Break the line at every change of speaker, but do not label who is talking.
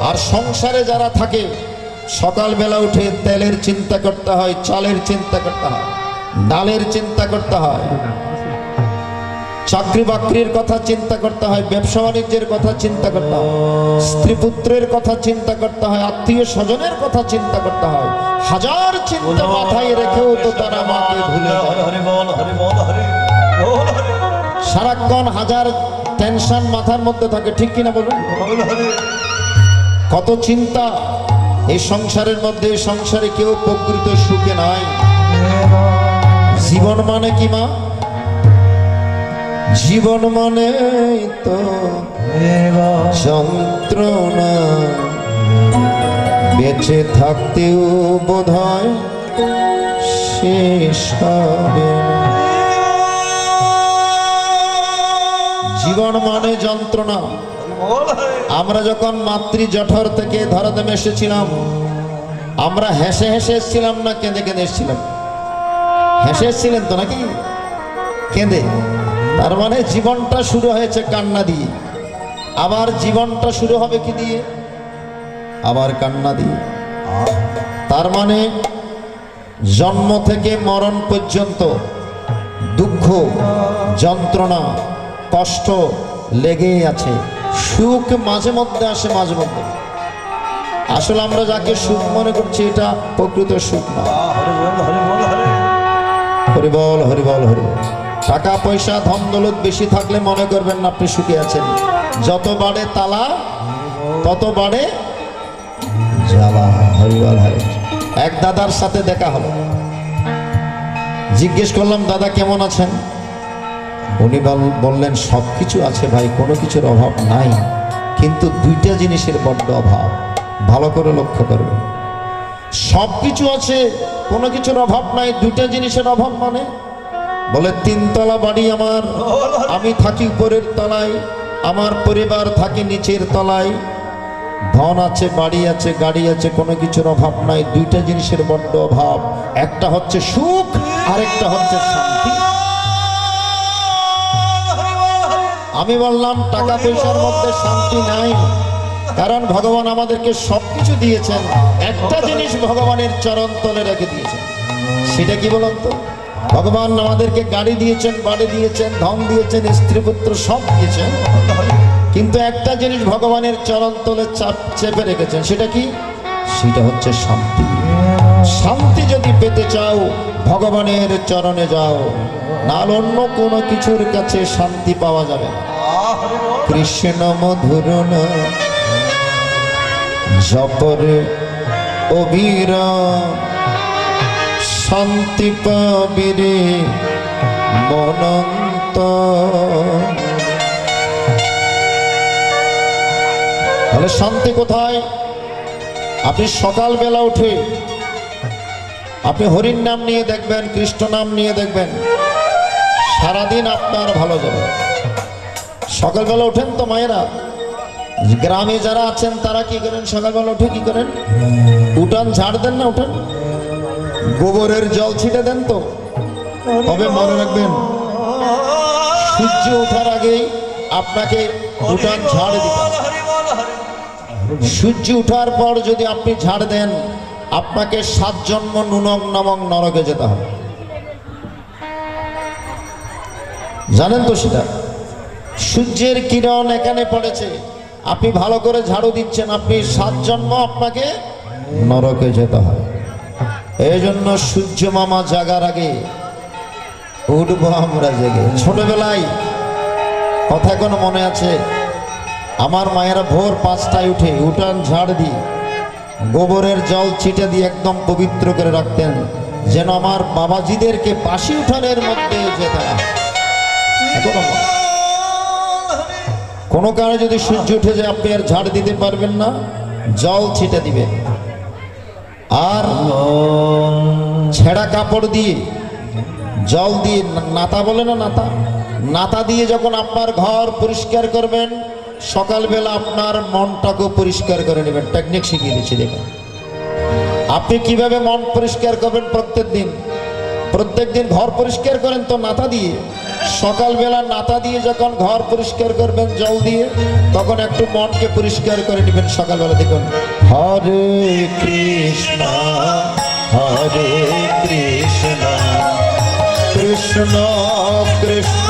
আর সংসারে যারা থাকে সকালবেলা উঠে তেলের চিন্তা করতে হয় চালের চিন্তা করতে হয় ডালের চিন্তা করতে হয় চাকরি বাকরির কথা চিন্তা করতে হয় ব্যবসা বাণিজ্যের কথা চিন্তা করতে হয় স্ত্রী পুত্রের কথা চিন্তা করতে হয় আত্মীয় স্বজনের কথা চিন্তা করতে হয় হাজার চিন্তা মাথায় রেখেও তো তারা মাকে ভুলে সারাক্ষণ হাজার টেনশন মাথার মধ্যে থাকে ঠিক কিনা বলুন? কত চিন্তা? এই সংসারের মধ্যে সংসারে কেউ প্রকৃত সুখে নাই। জীবন মানে কি, মা? জীবন মানে তো যন্ত্রণা। বেঁচে থাকতেও বোধ হয় শেষ হবে জীবন মানে যন্ত্রণা। আমরা যখন মাতৃ জঠর থেকে ধরাধামে এসেছিলাম, আমরা হেসে হেসে এসেছিলাম না কেঁদে কেঁদে এসেছিলাম? হেসে এসেছিলেন তো নাকি? কেঁদে। তার মানে জীবনটা শুরু হয়েছে কান্না দিয়ে। আবার জীবনটা শুরু হবে কি দিয়ে? আবার কান্না দিয়ে। তার মানে জন্ম থেকে মরণ পর্যন্ত দুঃখ, যন্ত্রণা, কষ্ট লেগেই আছে। সুখ মাঝে মধ্যে আসে মাঝে মধ্যে। আসলে আমরা যাকে সুখ মনে করছি এটা প্রকৃত সুখ না।
হরি বল হরি বল হরি
হরিবল হরিবল হরিবল টাকা পয়সা ধন দৌলত বেশি থাকলে মনে করবেন না আপনি সুখে আছেন। যত বাড়ে তালা তত বাড়ে জ্বালা। হরিবল হরি এক দাদার সাথে দেখা হলো। জিজ্ঞেস করলাম দাদা কেমন আছেন? উনি বললেন সব কিছু আছে ভাই, কোনো কিছুর অভাব নাই। কিন্তু দুইটা জিনিসের বড্ড অভাব। ভালো করে লক্ষ্য করবেন। সব কিছু আছে, কোনো কিছুর অভাব নাই, দুইটা জিনিসের অভাব মানে? বলে, তিনতলা বাড়ি আমার, আমি থাকি উপরের তলায়, আমার পরিবার থাকি নিচের তলায়। ধন আছে, বাড়ি আছে, গাড়ি আছে, কোনো কিছুর অভাব নাই, দুইটা জিনিসের বড্ড অভাব। একটা হচ্ছে সুখ, আরেকটা হচ্ছে শান্তি। আমি বললাম টাকা পয়সার মধ্যে শান্তি নাই। কারণ ভগবান আমাদেরকে সব কিছু দিয়েছেন। একটা জিনিস ভগবানের চরণ তলে রেখে দিয়েছেন। সেটা কি বলুন তো? ভগবান আমাদেরকে গাড়ি দিয়েছেন বাড়ি দিয়েছেন ধন দিয়েছেন স্ত্রী পুত্র সব দিয়েছেন। কিন্তু একটা জিনিস ভগবানের চরণ তলে চাপ চেপে রেখেছেন সেটা কি? সেটা হচ্ছে শান্তি। শান্তি যদি পেতে চাও, ভগবানের চরণে যাও। নাল অন্য কোনো কিছুর কাছে শান্তি পাওয়া যাবে না। কৃষ্ণ মধুর জপরে অবীর, শান্তি পাবিরে মনন্ত। তাহলে শান্তি কোথায়? আপনি সকালবেলা উঠে আপনি হরির নাম নিয়ে দেখবেন, কৃষ্ণ নাম নিয়ে দেখবেন। সারাদিন আপনার ভালো যাবে। সকালবেলা ওঠেন তো মায়েরা? গ্রামে যারা আছেন, তারা কি করেন? সকালবেলা উঠে কি করেন? উঠান ঝাড় দেন না, উঠান। গোবরের জল ছিটে দেন তো। তবে মনে রাখবেন, সূর্য ওঠার আগেই আপনাকে উঠান ঝাড় দিতে সূর্য ওঠার পর যদি আপনি ঝাড় দেন আপনাকে সাত জন্ম নুনক নামক নরকে যেতে হবে। জানেন তো সেটা? সূর্যের কিরণ এখানে পড়েছে। আপনি ভালো করে ঝাড়ু দিচ্ছেন, আপনি সাত জন্ম আপনাকে নরকে যেতে হয় এই জন্য সূর্য মামা জাগার আগে উঠবো আমরা জেগে। ছোটবেলায় কথা এখনও মনে আছে, আমার মায়েরা ভোর পাঁচটায় উঠে উঠান ঝাড় দিয়ে গোবরের জল ছিটে দিয়ে একদম পবিত্র করে রাখতেন, যেন আমার বাবাজিদেরকে বাসি উঠানের মধ্যে যেতে। কোনো কারণে যদি সূর্য উঠে যায়, আপনি আর ঝাড় দিতে পারবেন না, জল ছিটে দিবেন আর ছেঁড়া কাপড় দিয়ে, জল দিয়ে নাতা বলে না নাতা? নাতা দিয়ে যখন আপনার ঘর পরিষ্কার করবেন সকালবেলা আপনার মনটাকেও পরিষ্কার করে নেবেন। টেকনিক শিখিয়ে দিচ্ছি, দেখুন। আপনি কীভাবে মন পরিষ্কার করবেন প্রত্যেক দিন প্রত্যেকদিন ঘর পরিষ্কার করেন তো নাতা দিয়ে। সকালবেলা নাতা দিয়ে যখন ঘর পরিষ্কার করবেন, জল দিয়ে, তখন একটু মনকে পরিষ্কার করে নেবেন সকালবেলা, দেখুন। হরে কৃষ্ণ হরে কৃষ্ণ কৃষ্ণ কৃষ্ণ